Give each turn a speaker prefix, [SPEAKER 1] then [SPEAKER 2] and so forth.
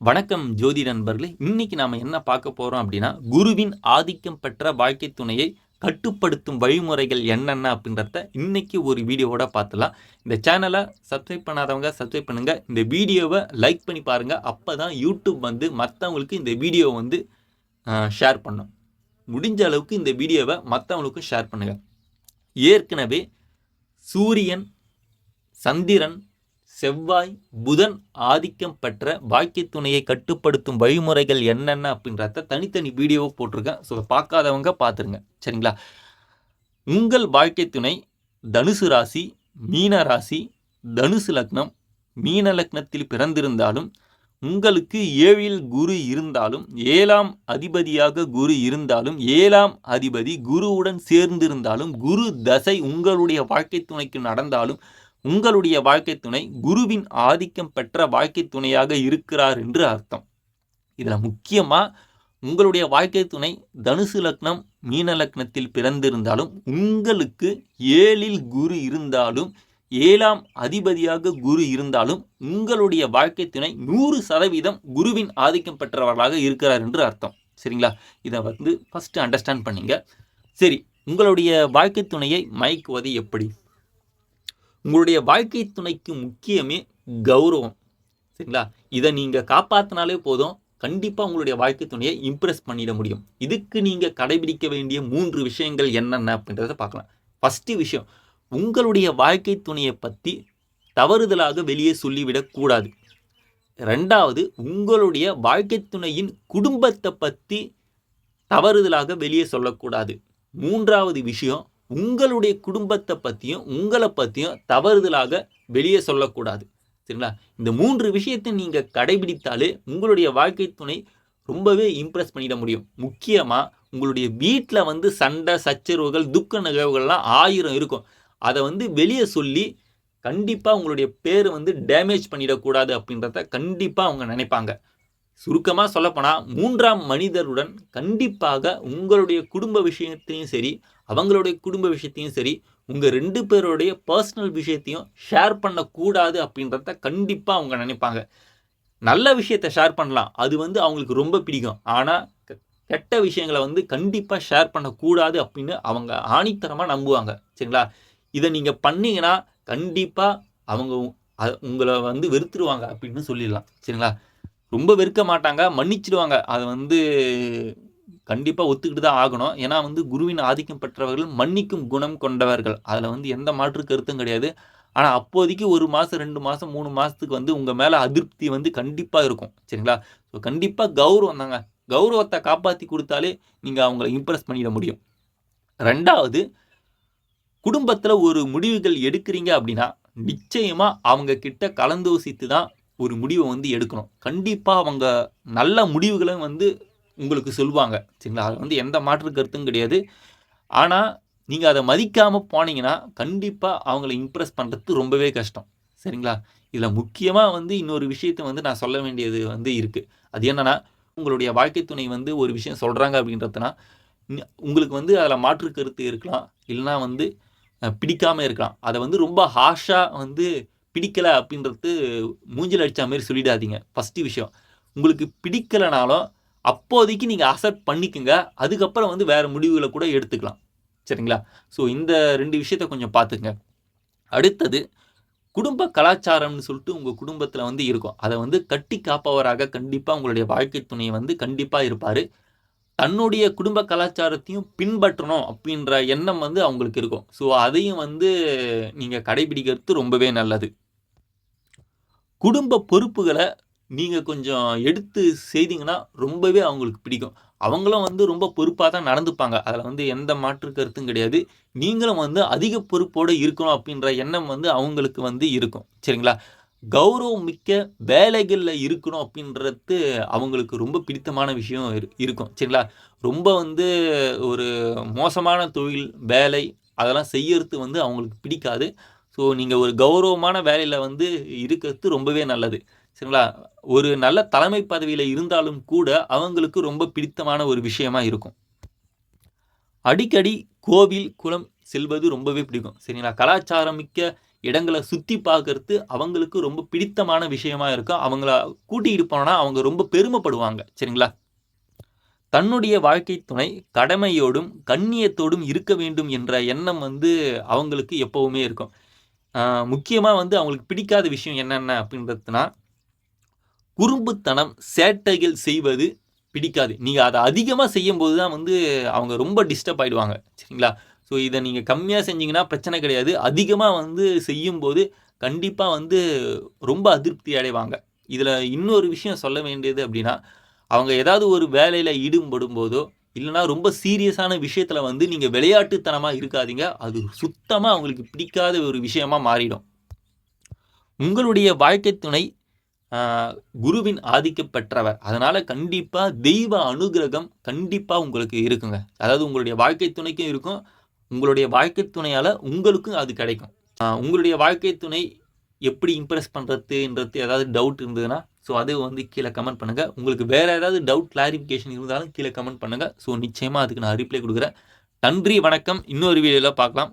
[SPEAKER 1] வணக்கம் ஜோதி நண்பர்களே. இன்னைக்கு நாம் என்ன பார்க்க போகிறோம் அப்படின்னா குருவின் ஆதிக்கம் பெற்ற வாழ்க்கை துணையை கட்டுப்படுத்தும் வழிமுறைகள் என்னென்ன அப்படின்றத இன்னைக்கு ஒரு வீடியோவோட பார்த்துலாம் இந்த சேனலை சப்ஸ்கிரைப் பண்ணாதவங்க சப்ஸ்கிரைப் பண்ணுங்கள் இந்த வீடியோவை லைக் பண்ணி பாருங்கள் அப்போ தான் யூடியூப் வந்து மற்றவங்களுக்கு இந்த வீடியோ வந்து ஷேர் பண்ணும். முடிஞ்ச அளவுக்கு இந்த வீடியோவை மற்றவங்களுக்கும் ஷேர் பண்ணுங்கள் ஏற்கனவே சூரியன் சந்திரன் செவ்வாய் புதன் ஆதிக்கம் பெற்ற வாழ்க்கை துணையை கட்டுப்படுத்தும் வழிமுறைகள் என்னென்ன அப்படின்றத தனித்தனி வீடியோவை போட்டிருக்கேன். ஸோ பார்க்காதவங்க பார்த்துருங்க. சரிங்களா? உங்கள் வாழ்க்கை துணை தனுசு ராசி மீன ராசி தனுசு லக்னம் மீன லக்னத்தில் பிறந்திருந்தாலும் உங்களுக்கு ஏழில் குரு இருந்தாலும் ஏழாம் அதிபதியாக குரு இருந்தாலும் ஏழாம் அதிபதி குருவுடன் சேர்ந்திருந்தாலும் குரு தசை உங்களுடைய வாழ்க்கை துணைக்கு நடந்தாலும் உங்களுடைய வாழ்க்கை துணை குருவின் ஆதிக்கம் பெற்ற வாழ்க்கை துணையாக இருக்கிறார் என்று அர்த்தம். இதில் முக்கியமாக உங்களுடைய வாழ்க்கை துணை தனுசு லக்னம் மீன லக்னத்தில் பிறந்திருந்தாலும் உங்களுக்கு ஏழில் குரு இருந்தாலும் ஏழாம் அதிபதியாக குரு இருந்தாலும் உங்களுடைய வாழ்க்கை துணை நூறு சதவீதம் குருவின் ஆதிக்கம் பெற்றவர்களாக இருக்கிறார் என்று அர்த்தம். சரிங்களா? இதை வந்து ஃபஸ்ட்டு அண்டர்ஸ்டாண்ட் பண்ணிங்க. சரி உங்களுடைய வாழ்க்கை துணையை மயக்குவது எப்படி? உங்களுடைய வாழ்க்கை துணைக்கு முக்கியமே கௌரவம். சரிங்களா? இதை நீங்கள் காப்பாற்றினாலே போதும். கண்டிப்பாக உங்களுடைய வாழ்க்கை துணையை இம்ப்ரெஸ் பண்ணிட முடியும். இதுக்கு நீங்கள் கடைபிடிக்க வேண்டிய மூன்று விஷயங்கள் என்னென்ன அப்படின்றத பார்க்கலாம். ஃபஸ்ட்டு விஷயம் உங்களுடைய வாழ்க்கை துணையை பற்றி தவறுதலாக வெளியே சொல்லிவிடக்கூடாது ரெண்டாவது உங்களுடைய வாழ்க்கை துணையின் குடும்பத்தை பற்றி தவறுதலாக வெளியே சொல்லக்கூடாது. மூன்றாவது விஷயம் உங்களுடைய குடும்பத்தை பற்றியும் உங்களை பற்றியும் தவறுதலாக வெளியே சொல்லக்கூடாது. சரிங்களா? இந்த மூன்று விஷயத்தை நீங்கள் கடைபிடித்தாலே உங்களுடைய வாழ்க்கை துணை ரொம்பவே இம்ப்ரெஸ் பண்ணிட முடியும். முக்கியமாக உங்களுடைய வீட்டில் வந்து சண்டை சச்சரவுகள் துக்க நிகழ்வுகள்லாம் ஆயிரம் இருக்கும். அதை வந்து வெளியே சொல்லி கண்டிப்பாக உங்களுடைய பேரை வந்து டேமேஜ் பண்ணிடக்கூடாது அப்படின்றத கண்டிப்பாக அவங்க நினைப்பாங்க. சுருக்கமாக சொல்லப்போனால் மூன்றாம் மனிதருடன் கண்டிப்பாக உங்களுடைய குடும்ப விஷயத்தையும் சரி அவங்களுடைய குடும்ப விஷயத்தையும் சரி உங்கள் ரெண்டு பேருடைய பர்சனல் விஷயத்தையும் ஷேர் பண்ணக்கூடாது அப்படின்றத கண்டிப்பாக அவங்க நினைப்பாங்க. நல்ல விஷயத்தை ஷேர் பண்ணலாம். அது வந்து அவங்களுக்கு ரொம்ப பிடிக்கும். ஆனால் கெட்ட விஷயங்களை வந்து கண்டிப்பாக ஷேர் பண்ணக்கூடாது அப்படின்னு அவங்க ஆணித்தரமாக நம்புவாங்க. சரிங்களா? இதை நீங்கள் பண்ணீங்கன்னா கண்டிப்பாக அவங்க உங்களை வந்து வெறுத்துருவாங்க அப்படின்னு சொல்லிடலாம். சரிங்களா? ரொம்ப வெறுக்க மாட்டாங்க மன்னிச்சிடுவாங்க அதை வந்து கண்டிப்பாக ஒத்துக்கிட்டு தான் ஆகணும். ஏன்னா வந்து குருவின் ஆதிக்கம் பெற்றவர்கள் மன்னிக்கும் குணம் கொண்டவர்கள். அதில் வந்து எந்த மாற்று கருத்தும் கிடையாது. ஆனால் அப்போதைக்கு ஒரு மாதம் ரெண்டு மாதம் மூணு மாதத்துக்கு வந்து உங்கள் மேலே அதிருப்தி வந்து கண்டிப்பாக இருக்கும். சரிங்களா? ஸோ கண்டிப்பாக கௌரவம் தாங்க. கௌரவத்தை காப்பாற்றி கொடுத்தாலே நீங்கள் அவங்கள இம்ப்ரெஸ் பண்ணிட முடியும். ரெண்டாவது குடும்பத்தில் ஒரு முடிவுகள் எடுக்கிறீங்க அப்படின்னா நிச்சயமாக அவங்க கிட்ட கலந்தோசித்து தான் ஒரு முடிவை வந்து எடுக்கணும். கண்டிப்பாக அவங்க நல்ல முடிவுகளை வந்து உங்களுக்கு சொல்லுவாங்க. சரிங்களா? அது வந்து எந்த மாற்று கருத்தும் கிடையாது. ஆனால் நீங்கள் அதை மதிக்காமல் போனீங்கன்னா கண்டிப்பாக அவங்கள இம்ப்ரெஸ் பண்ணுறது ரொம்பவே கஷ்டம். சரிங்களா? இதில் முக்கியமாக வந்து இன்னொரு விஷயத்த வந்து நான் சொல்ல வேண்டியது வந்து இருக்குது அது என்னென்னா உங்களுடைய வாழ்க்கை துணை வந்து ஒரு விஷயம் சொல்கிறாங்க அப்படின்றதுனா உங்களுக்கு வந்து அதில் மாற்று கருத்து இருக்கலாம். இல்லைனா வந்து பிடிக்காமல் இருக்கலாம். அதை வந்து ரொம்ப ஹாஷாக வந்து பிடிக்கலை அப்படின்றது மூஞ்சில் அடித்த மாதிரி சொல்லிடாதீங்க. ஃபஸ்ட்டு விஷயம். உங்களுக்கு பிடிக்கலைனாலும் அப்போதைக்கு நீங்கள் அசப்ட் பண்ணிக்கோங்க. அதுக்கப்புறம் வந்து வேறு முடிவுகளை கூட எடுத்துக்கலாம். சரிங்களா? ஸோ இந்த ரெண்டு விஷயத்த கொஞ்சம் பார்த்துங்க அடுத்தது குடும்ப கலாச்சாரம்னு சொல்லிட்டு உங்கள் குடும்பத்தில் வந்து இருக்கும். அதை வந்து கட்டி காப்பவராக கண்டிப்பாக உங்களுடைய வாழ்க்கை துணையை வந்து கண்டிப்பாக இருப்பார். தன்னுடைய குடும்ப கலாச்சாரத்தையும் பின்பற்றணும் அப்படின்ற எண்ணம் வந்து அவங்களுக்கு இருக்கும். ஸோ அதையும் வந்து நீங்கள் கடைபிடிக்கிறது ரொம்பவே நல்லது. குடும்ப பொறுப்புகளை நீங்கள் கொஞ்சம் எடுத்து செய்தீங்கன்னா ரொம்பவே அவங்களுக்கு பிடிக்கும். அவங்களும் வந்து ரொம்ப பொறுப்பாக தான் நடந்துப்பாங்க. அதில் வந்து எந்த மாற்று கருத்தும் கிடையாது. நீங்களும் வந்து அதிக பொறுப்போடு இருக்கணும் அப்படின்ற எண்ணம் வந்து அவங்களுக்கு வந்து இருக்கும். சரிங்களா? கௌரவம் மிக்க வேலைகளில் இருக்கணும் அப்படின்றது அவங்களுக்கு ரொம்ப பிடித்தமான விஷயம் இருக்கும். சரிங்களா? ரொம்ப வந்து ஒரு மோசமான தொழில் வேலை அதெல்லாம் செய்யறது வந்து அவங்களுக்கு பிடிக்காது. ஸோ நீங்கள் ஒரு கௌரவமான வேலையில் வந்து இருக்கிறது ரொம்பவே நல்லது. சரிங்களா? ஒரு நல்ல தலைமை பதவியில் இருந்தாலும் கூட அவங்களுக்கு ரொம்ப பிடித்தமான ஒரு விஷயமா இருக்கும். அடிக்கடி கோவில் குளம் செல்வது ரொம்பவே பிடிக்கும் சரிங்களா? கலாச்சாரம் மிக்க இடங்களை சுற்றி பார்க்கறது அவங்களுக்கு ரொம்ப பிடித்தமான விஷயமா இருக்கும். அவங்கள கூட்டிகிட்டு போனால் அவங்க ரொம்ப பெருமைப்படுவாங்க சரிங்களா? தன்னுடைய வாழ்க்கை துணை கடமையோடும் கண்ணியத்தோடும் இருக்க வேண்டும் என்ற எண்ணம் வந்து அவங்களுக்கு எப்போவுமே இருக்கும். முக்கியமாக வந்து அவங்களுக்கு பிடிக்காத விஷயம் என்னென்ன அப்படின்றதுனா குறும்புத்தனம் சேட்டைகள் செய்வது பிடிக்காது. நீங்கள் அதை அதிகமாக செய்யும்போது தான் வந்து அவங்க ரொம்ப டிஸ்டர்ப் ஆகிடுவாங்க சரிங்களா? ஸோ இதை நீங்கள் கம்மியாக செஞ்சீங்கன்னா பிரச்சனை கிடையாது. அதிகமாக வந்து செய்யும்போது கண்டிப்பாக வந்து ரொம்ப அதிருப்தி அடைவாங்க. இதில் இன்னொரு விஷயம் சொல்ல வேண்டியது அப்படின்னா அவங்க ஏதாவது ஒரு வேலையில் ஈடுபடும் போதோ இல்லைனா ரொம்ப சீரியஸான விஷயத்தில் வந்து நீங்கள் விளையாட்டுத்தனமாக இருக்காதீங்க. அது சுத்தமாக அவங்களுக்கு பிடிக்காத ஒரு விஷயமாக மாறிடும். உங்களுடைய வாழ்க்கை துணை குருவின் ஆதிக்கம் பெற்றவர். அதனால் கண்டிப்பாக தெய்வ அனுகிரகம் கண்டிப்பாக உங்களுக்கு இருக்குங்க. அதாவது உங்களுடைய வாழ்க்கை துணைக்கும் இருக்கும். உங்களுடைய வாழ்க்கை துணையால் உங்களுக்கும் அது கிடைக்கும். உங்களுடைய வாழ்க்கை துணை எப்படி இம்ப்ரெஸ் பண்ணுறதுன்றது ஏதாவது டவுட் இருந்ததுன்னா ஸோ அது வந்து கீழே கமெண்ட் பண்ணுங்கள் உங்களுக்கு வேறு ஏதாவது டவுட் கிளாரிஃபிகேஷன் இருந்தாலும் கீழே கமெண்ட் பண்ணுங்கள் ஸோ நிச்சயமாக அதுக்கு நான் ரிப்ளை கொடுக்குறேன். நன்றி வணக்கம். இன்னொரு வீடியோவில் பார்க்கலாம்.